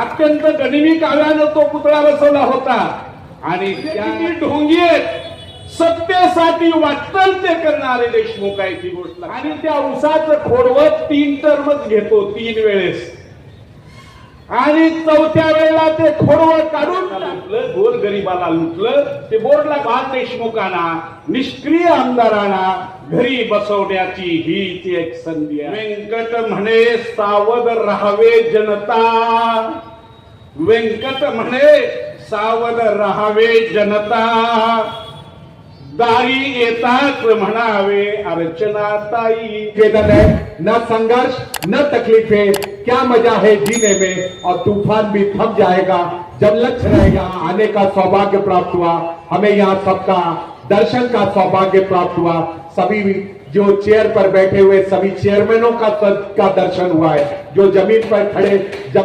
अत्यंत गनिमी काव्यानं तो पुतळा बसवला होता. आणि ढोंगी आहेत सत्तेसाठी वाटतं ते करणारे देशमुख आहे ती गोष्ट आणि त्या उसाचं खोडवत तीन टर्मच घेतो तीन वेळेस. आणि चौथ्या वेळेला ते खोडवं काढून लुटलं गोर गरीबाला लुटलं ते बोर्डला बाल देशमुखांना निष्क्रिय आमदारांना घरी बसवण्याची हीच एक संधी आहे. व्यंकट म्हणे सावध राहावे जनता. व्यंकट म्हणे सावध राहावे जनता. दारी येतात म्हणावे अर्चना ताई. है न संघर्ष न तकलीफे. क्या मज़ा है जीने में? और तूफ़ान भी थम जाएगा, जब लक्ष्य रहेगा, आने का सौभाग्य प्राप्त हुआ। हमें यहाँ सबका दर्शन का सौभाग्य प्राप्त हुआ। सभी जो चेयर पर बैठे हुए, सभी चेयरमैनों का का दर्शन हुआ है। जो ज़मीन पर खड़े